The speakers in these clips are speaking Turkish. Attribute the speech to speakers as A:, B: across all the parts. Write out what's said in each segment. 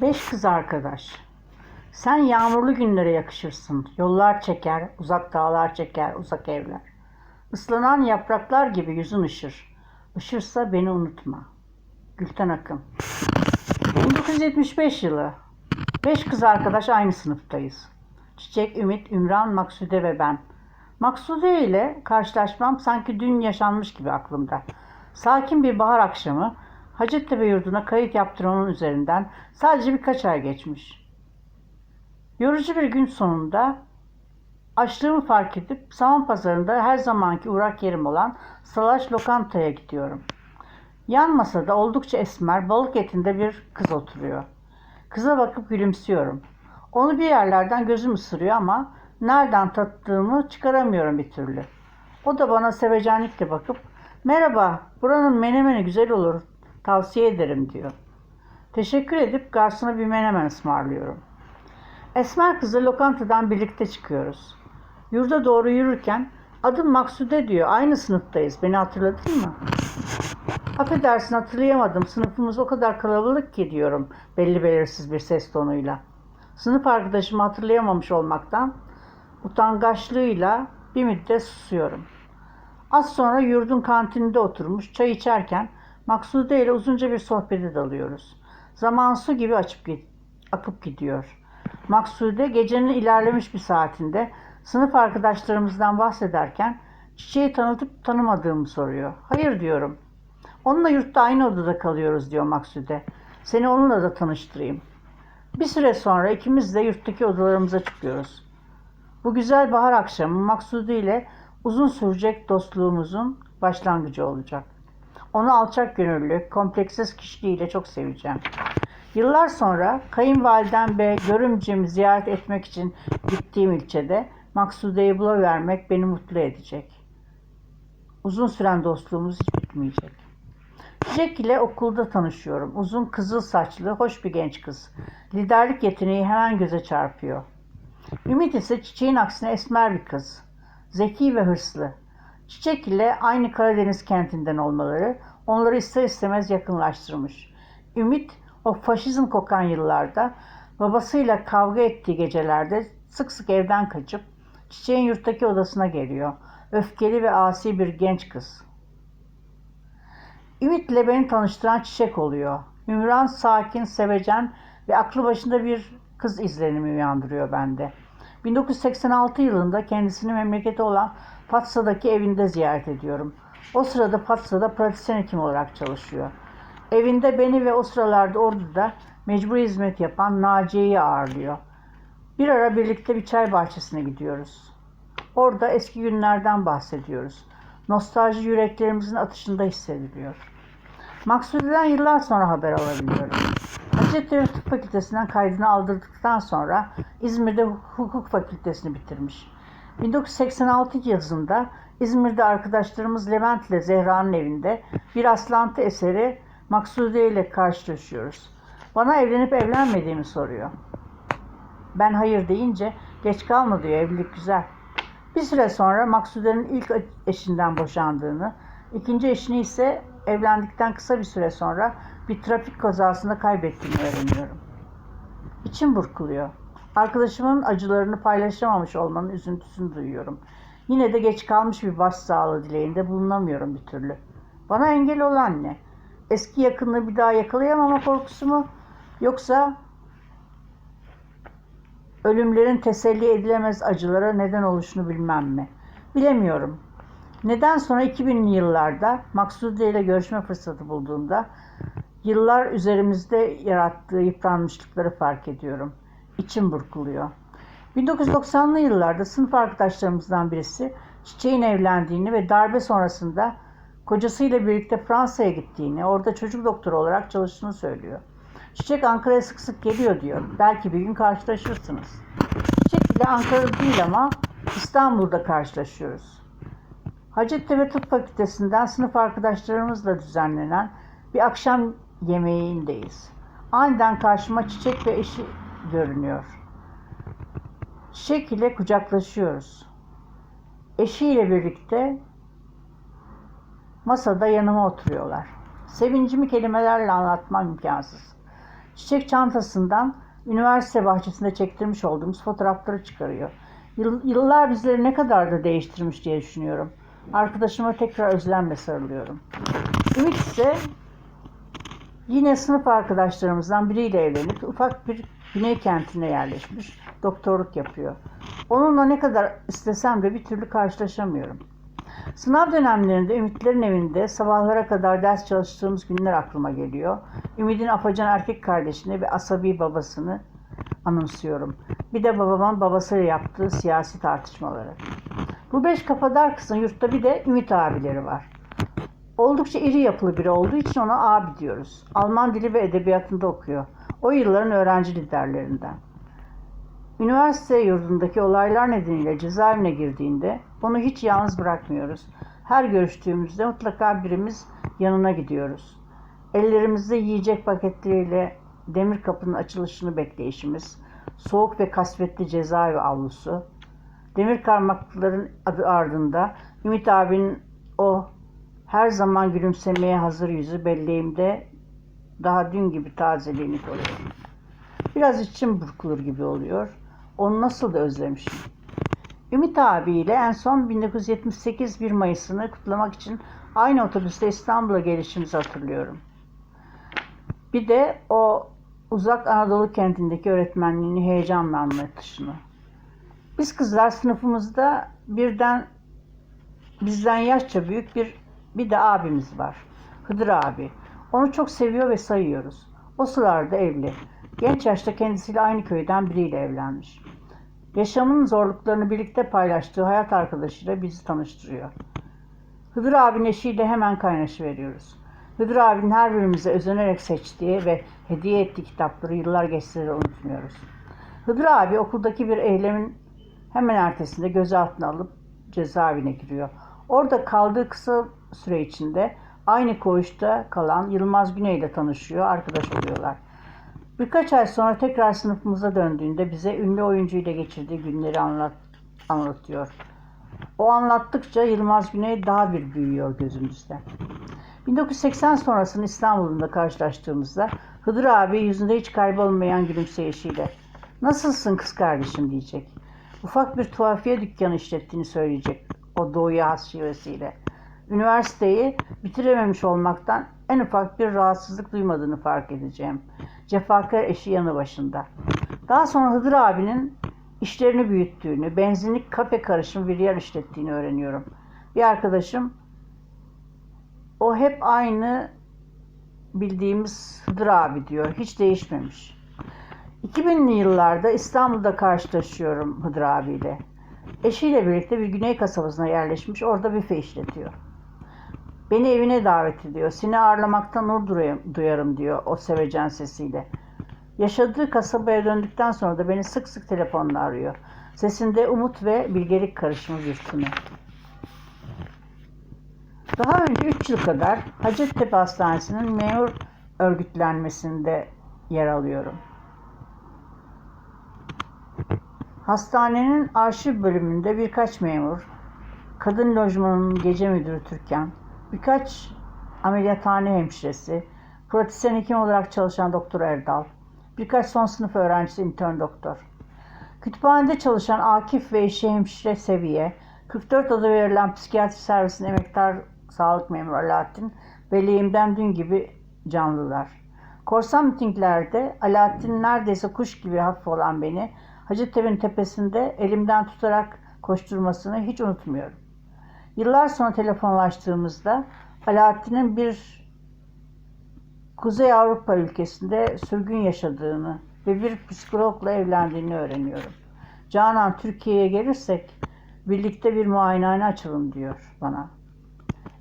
A: Beş kız arkadaş. Sen yağmurlu günlere yakışırsın. Yollar çeker, uzak dağlar çeker, uzak evler. Islanan yapraklar gibi yüzün ışır. Işırsa beni unutma. Gülten Akın 1975 yılı. Beş kız arkadaş aynı sınıftayız. Çiçek, Ümit, Ümran, Maksude ve ben. Maksude ile karşılaşmam sanki dün yaşanmış gibi aklımda. Sakin bir bahar akşamı Hacettepe yurduna kayıt yaptırmanın üzerinden sadece birkaç ay geçmiş. Yorucu bir gün sonunda açlığımı fark edip saman pazarında her zamanki uğrak yerim olan Salaş Lokanta'ya gidiyorum. Yan masada oldukça esmer, balık etinde bir kız oturuyor. Kıza bakıp gülümsüyorum. Onu bir yerlerden gözüm ısırıyor ama nereden tattığımı çıkaramıyorum bir türlü. O da bana sevecenlikle bakıp merhaba buranın menemeni güzel olur tavsiye ederim diyor. Teşekkür edip garsona bir menemen ısmarlıyorum. Esmer kızı lokantadan birlikte çıkıyoruz. Yurda doğru yürürken adım Maksude diyor aynı sınıftayız beni hatırladın mı? Affedersin hatırlayamadım. Sınıfımız o kadar kalabalık ki diyorum belli belirsiz bir ses tonuyla. Sınıf arkadaşımı hatırlayamamış olmaktan utangaçlığıyla bir müddet susuyorum. Az sonra yurdun kantininde oturmuş çay içerken Maksude ile uzunca bir sohbete dalıyoruz. Zaman su gibi açıp akıp gidiyor. Maksude gecenin ilerlemiş bir saatinde sınıf arkadaşlarımızdan bahsederken çiçeği tanıtıp tanımadığımı soruyor. Hayır diyorum. Onunla yurtta aynı odada kalıyoruz diyor Maksude. Seni onunla da tanıştırayım. Bir süre sonra ikimiz de yurttaki odalarımıza çıkıyoruz. Bu güzel bahar akşamı Maksude ile uzun sürecek dostluğumuzun başlangıcı olacak. Onu alçak gönüllü, kompleksiz kişiliğiyle çok seveceğim. Yıllar sonra kayınvalidem ve görümcemi ziyaret etmek için gittiğim ilçede Maksude'yi bulavermek beni mutlu edecek. Uzun süren dostluğumuz hiç bitmeyecek. Çiçek ile okulda tanışıyorum. Uzun kızıl saçlı, hoş bir genç kız. Liderlik yeteneği hemen göze çarpıyor. Ümit ise çiçeğin aksine esmer bir kız. Zeki ve hırslı. Çiçek ile aynı Karadeniz kentinden olmaları onları ister istemez yakınlaştırmış. Ümit o faşizm kokan yıllarda babasıyla kavga ettiği gecelerde sık sık evden kaçıp çiçeğin yurttaki odasına geliyor. Öfkeli ve asi bir genç kız. Ümit'le beni tanıştıran Çiçek oluyor. Ümran sakin, sevecen ve aklı başında bir kız izlenimi uyandırıyor bende. 1986 yılında kendisini memleketi olan Fatsa'daki evinde ziyaret ediyorum. O sırada Fatsa'da pratisyen hekim olarak çalışıyor. Evinde beni ve o sıralarda orduda mecbur hizmet yapan Naciye'yi ağırlıyor. Bir ara birlikte bir çay bahçesine gidiyoruz. Orada eski günlerden bahsediyoruz. Nostalji yüreklerimizin atışında hissediliyor. Maksude'den yıllar sonra haber alabiliyorum. Hacettepe Tıp Fakültesinden kaydını aldırdıktan sonra İzmir'de hukuk fakültesini bitirmiş. 1986 yazında İzmir'de arkadaşlarımız Levent ile Zehra'nın evinde bir aslantı eseri Maksude ile karşılaşıyoruz. Bana evlenip evlenmediğimi soruyor. Ben hayır deyince geç kalma diyor evlilik güzel. Bir süre sonra Maksude'nin ilk eşinden boşandığını, ikinci eşini ise evlendikten kısa bir süre sonra bir trafik kazasında kaybettiğini öğreniyorum. İçim burkuluyor. Arkadaşımın acılarını paylaşamamış olmanın üzüntüsünü duyuyorum. Yine de geç kalmış bir başsağlığı dileğinde bulunamıyorum bir türlü. Bana engel olan ne? Eski yakınlığı bir daha yakalayamama korkusu mu? Yoksa ölümlerin teselli edilemez acılara neden oluşunu bilmem mi? Bilemiyorum. Neden sonra 2000'li yıllarda Maksude ile görüşme fırsatı bulduğumda yıllar üzerimizde yarattığı yıpranmışlıkları fark ediyorum. İçim burkuluyor. 1990'lı yıllarda sınıf arkadaşlarımızdan birisi Çiçek'in evlendiğini ve darbe sonrasında kocasıyla birlikte Fransa'ya gittiğini, orada çocuk doktoru olarak çalıştığını söylüyor. Çiçek Ankara'ya sık sık geliyor diyor. Belki bir gün karşılaşırsınız. Çiçek ile Ankara değil ama İstanbul'da karşılaşıyoruz. Hacettepe Tıp Fakültesinden sınıf arkadaşlarımızla düzenlenen bir akşam yemeğindeyiz. Aniden karşıma Çiçek ve eşi görünüyor. Çiçek ile kucaklaşıyoruz. Eşiyle birlikte masada yanıma oturuyorlar. Sevincimi kelimelerle anlatmam imkansız. Çiçek çantasından üniversite bahçesinde çektirmiş olduğumuz fotoğrafları çıkarıyor. Yıl- Yıllar bizleri ne kadar da değiştirmiş diye düşünüyorum. Arkadaşıma tekrar özlemle sarılıyorum. Ümit ise yine sınıf arkadaşlarımızdan biriyle evlenip ufak bir güney kentine yerleşmiş. Doktorluk yapıyor. Onunla ne kadar istesem de bir türlü karşılaşamıyorum. Sınav dönemlerinde Ümitlerin evinde sabahlara kadar ders çalıştığımız günler aklıma geliyor. Ümit'in afacan erkek kardeşini ve asabi babasını anımsıyorum. Bir de babamın babasıyla yaptığı siyasi tartışmaları. Bu beş kafadar kızın yurtta bir de Ümit abileri var. Oldukça iri yapılı biri olduğu için ona abi diyoruz. Alman dili ve edebiyatında okuyor. O yılların öğrenci liderlerinden. Üniversite yurdundaki olaylar nedeniyle cezaevine girdiğinde onu hiç yalnız bırakmıyoruz. Her görüştüğümüzde mutlaka birimiz yanına gidiyoruz. Ellerimizde yiyecek paketleriyle demir kapının açılışını bekleyişimiz, soğuk ve kasvetli cezaevi avlusu, demir karmakların adı ardında Ümit abinin o her zaman gülümsemeye hazır yüzü belleğimde daha dün gibi tazeliğini koruyor. Biraz içim burkulur gibi oluyor. Onu nasıl da özlemişim. Ümit abiyle en son 1978 1 Mayıs'ını kutlamak için aynı otobüste İstanbul'a gelişimizi hatırlıyorum. Bir de o uzak Anadolu kentindeki öğretmenliğini heyecanla anlatışını. Biz kızlar sınıfımızda birden bizden yaşça büyük bir bir de abimiz var. Hıdır abi. Onu çok seviyor ve sayıyoruz. O sıralarda evli. Genç yaşta kendisiyle aynı köyden biriyle evlenmiş. Yaşamının zorluklarını birlikte paylaştığı hayat arkadaşıyla bizi tanıştırıyor. Hıdır abinin eşiyle hemen kaynaşı veriyoruz. Hıdır abinin her birimize özenerek seçtiği ve hediye ettiği kitapları yıllar geçse de unutmuyoruz. Hıdır abi okuldaki bir eylemin hemen ertesinde gözaltına alıp cezaevine giriyor. Orada kaldığı kısa süre içinde aynı koğuşta kalan Yılmaz Güney ile tanışıyor, arkadaş oluyorlar. Birkaç ay sonra tekrar sınıfımıza döndüğünde bize ünlü oyuncu ile geçirdiği günleri anlat, anlatıyor. O anlattıkça Yılmaz Güney daha bir büyüyor gözümüzde. 1980 sonrasını İstanbul'da karşılaştığımızda Hıdır abi yüzünde hiç kaybolmayan gülümseyişiyle Nasılsın kız kardeşim diyecek. Ufak bir tuhafiye dükkanı işlettiğini söyleyecek o doğuya has şivesiyle. Üniversiteyi bitirememiş olmaktan en ufak bir rahatsızlık duymadığını fark edeceğim. Cefakar eşi yanı başında. Daha sonra Hıdır abinin işlerini büyüttüğünü, benzinlik kafe karışımı bir yer işlettiğini öğreniyorum. Bir arkadaşım o hep aynı bildiğimiz Hıdır abi diyor. Hiç değişmemiş. 2000'li yıllarda İstanbul'da karşılaşıyorum Hıdır abiyle. Eşiyle birlikte bir güney kasabasına yerleşmiş, orada büfe işletiyor. Beni evine davet ediyor. Seni ağırlamaktan nur duyarım- diyor o sevecen sesiyle. Yaşadığı kasabaya döndükten sonra da beni sık sık telefonla arıyor. Sesinde umut ve bilgelik karışımı bir tını. Daha önce 3 yıl kadar Hacettepe Hastanesi'nin memur örgütlenmesinde yer alıyorum. Hastanenin arşiv bölümünde birkaç memur, kadın lojmanının gece müdürü Türkan, birkaç ameliyathane hemşiresi, pratisyen hekim olarak çalışan doktor Erdal, birkaç son sınıf öğrencisi intern doktor. Kütüphanede çalışan Akif ve eşi hemşire Seviye, 44 adı verilen psikiyatri servisinin emektar sağlık memuru Alaaddin, belleğimden dün gibi canlılar. Korsan mitinglerde Alaaddin neredeyse kuş gibi hafif olan beni Hacettepe'nin tepesinde elimden tutarak koşturmasını hiç unutmuyorum. Yıllar sonra telefonlaştığımızda Alaaddin'in bir Kuzey Avrupa ülkesinde sürgün yaşadığını ve bir psikologla evlendiğini öğreniyorum. Canan Türkiye'ye gelirsek birlikte bir muayenehane açalım diyor bana.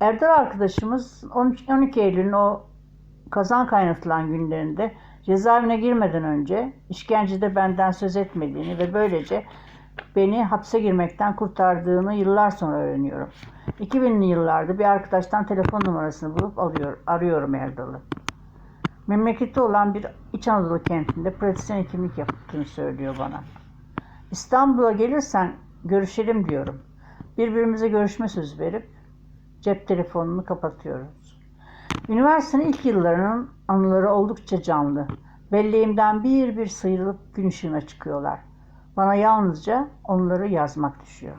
A: Erdal arkadaşımız 13 12 Eylül'ün o kazan kaynatılan günlerinde cezaevine girmeden önce işkencede benden söz etmediğini ve böylece beni hapse girmekten kurtardığını yıllar sonra öğreniyorum. 2000'li yıllarda bir arkadaştan telefon numarasını bulup alıyor, arıyorum Erdal'ı. Memleketi olan bir İç Anadolu kentinde pratisyen hekimlik yaptığını söylüyor bana. İstanbul'a gelirsen görüşelim diyorum. Birbirimize görüşme sözü verip cep telefonunu kapatıyoruz. Üniversitenin ilk yıllarının anıları oldukça canlı. Belleğimden bir bir sıyrılıp gün ışığına çıkıyorlar. Bana yalnızca onları yazmak düşüyor.